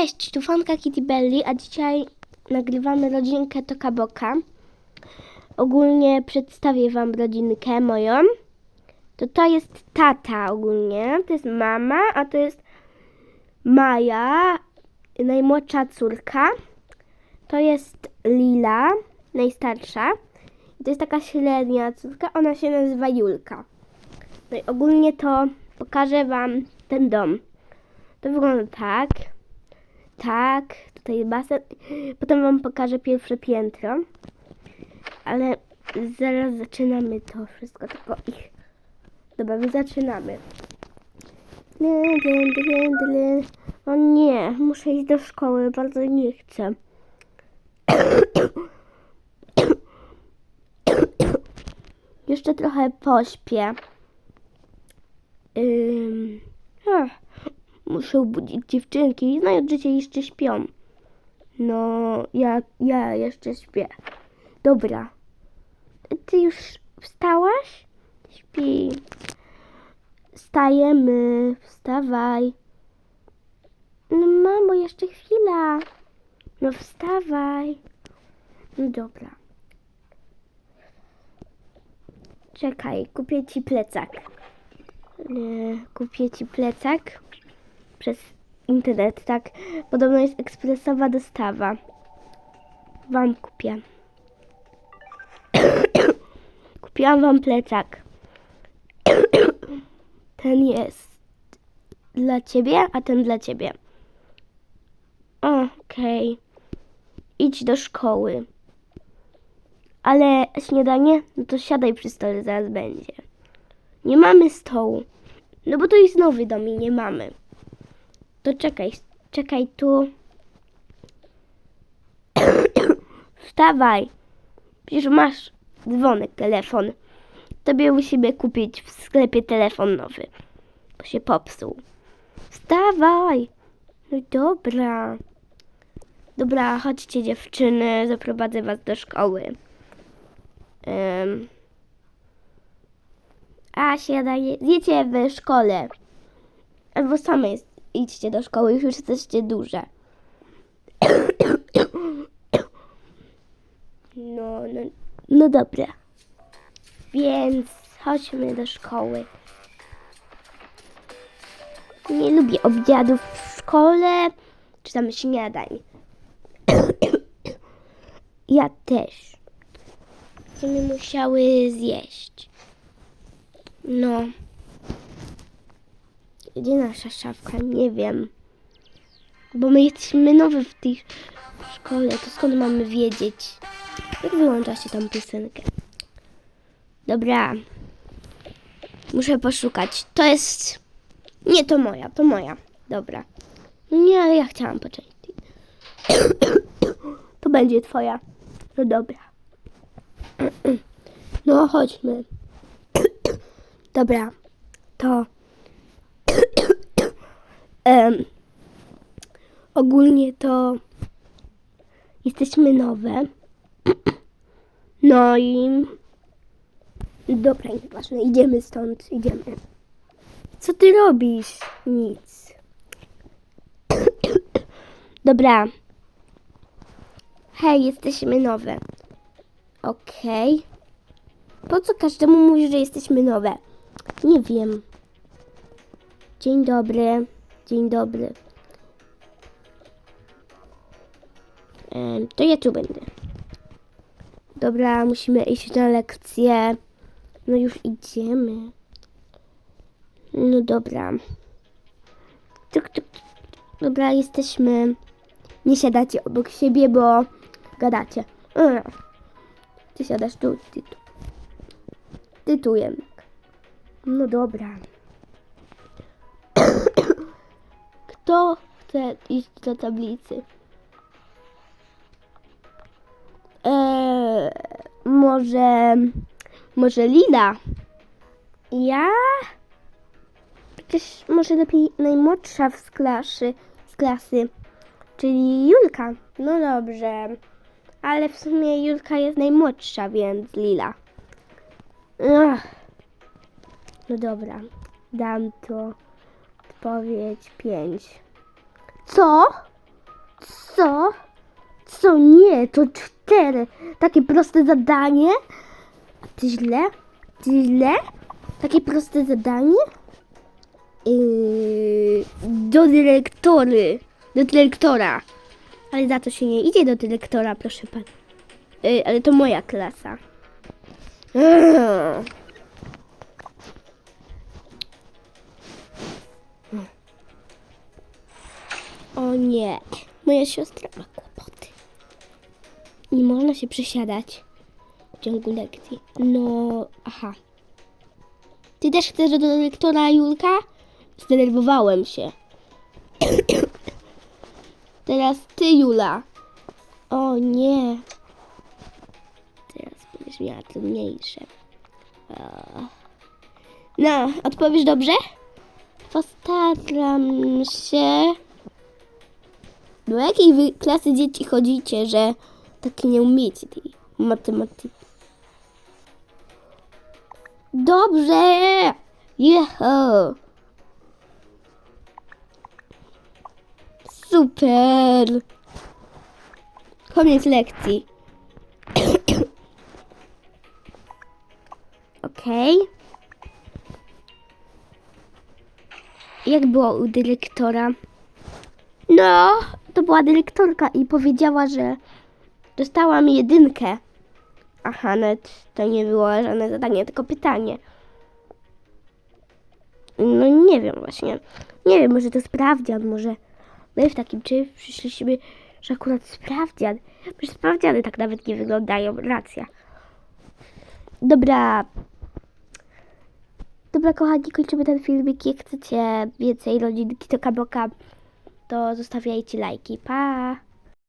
Cześć, tu Fanka Kitty Belly, a dzisiaj nagrywamy rodzinkę Toka Boka. Ogólnie przedstawię wam rodzinkę moją. To to jest tata ogólnie, to jest mama, a to jest Maja, najmłodsza córka. To jest Lila, najstarsza. I to jest taka średnia córka, ona się nazywa Julka. No i ogólnie to pokażę wam ten dom. To wygląda tak. Tak, tutaj basen. Potem wam pokażę pierwsze piętro. Ale zaraz zaczynamy to wszystko, tylko ich. Dobra, my zaczynamy. O nie, muszę iść do szkoły, bardzo nie chcę. Jeszcze trochę pośpię. Ach, muszę obudzić dziewczynki. Znają, że się jeszcze śpią. No, ja, ja jeszcze śpię. Dobra. Ty już wstałaś? Śpi. Wstajemy. Wstawaj. No mamo, jeszcze chwila. No wstawaj. No dobra. Czekaj, kupię ci plecak. Kupię ci plecak przez internet, tak? Podobno jest ekspresowa dostawa. Wam kupię. Kupiłam wam plecak. Ten jest dla ciebie, a ten dla ciebie. Okej. Idź do szkoły. Ale śniadanie? No to siadaj przy stole, zaraz będzie. Nie mamy stołu. No bo to jest nowy dom i nie mamy. To czekaj, czekaj tu. Wstawaj. Przecież masz dzwonek, telefon. Tobie musimy kupić w sklepie telefon nowy. Bo się popsuł. Wstawaj. No dobra. Dobra, chodźcie dziewczyny, zaprowadzę was do szkoły. Um. A, siadaj, zjecie w szkole. Albo same jest, idźcie do szkoły, już jesteście duże. No, no, no dobra. Więc chodźmy do szkoły. Nie lubię obiadów w szkole, czy tam śniadań. Ja też. Będziemy musiały zjeść. No. Gdzie nasza szafka? Nie wiem. Bo my jesteśmy nowi w tej szkole, to skąd mamy wiedzieć? Jak wyłącza się tą piosenkę? Dobra. Muszę poszukać. To jest... Nie, to moja, to moja. Dobra. No nie, ale ja chciałam poczekać. To będzie twoja. No dobra. No chodźmy. Dobra. To... Em, ogólnie to jesteśmy nowe. No i dobra, nieważne, idziemy stąd, idziemy. Co ty robisz? Nic. Dobra. Hej, jesteśmy nowe. Okej. Po co każdemu mówisz, że jesteśmy nowe? Nie wiem. Dzień dobry. Dzień dobry. To ja tu będę. Dobra, musimy iść na lekcję. No już idziemy. No dobra. Tuk, tuk, tuk. Dobra, jesteśmy. Nie siadacie obok siebie, bo gadacie. Ty siadasz tu, ty tu. Ty tu jednak. No dobra. Kto chce iść do tablicy? Eee, może, może Lila? Ja? Przecież może lepiej najmłodsza z klasy, z klasy, czyli Julka. No dobrze, ale w sumie Julka jest najmłodsza, więc Lila. Ach. No dobra, dam to odpowiedź 5. Co? Co? Co nie, to cztery. Takie proste zadanie? Ty źle? Ty źle? Takie proste zadanie? Yy, do dyrektory. Do dyrektora. Ale za to się nie idzie do dyrektora, proszę pan. Yy, ale to moja klasa. Eee. O nie, moja siostra ma kłopoty. Nie można się przesiadać w ciągu lekcji. No, aha. Ty też chcesz do dyrektora Julka? Zdenerwowałem się. Teraz ty, Jula. O nie. Teraz będziesz miała trudniejsze. No, odpowiesz dobrze? Postaram się. Do jakiej wy klasy dzieci chodzicie, że takie nie umiecie tej matematyki? Dobrze! Jeho! Super! Koniec lekcji. Okej. Jak było u dyrektora? No, to była dyrektorka i powiedziała, że dostałam jedynkę. Aha, nawet to nie było żadne zadanie, tylko pytanie. No nie wiem właśnie. Nie wiem, może to sprawdzian, może my w takim czymś przyszliśmy, że akurat sprawdzian. Przecież sprawdziany tak nawet nie wyglądają, racja. Dobra. Dobra, kochani, kończymy ten filmik. Jak chcecie więcej rodzinki to kaboka, to zostawiajcie lajki. Pa!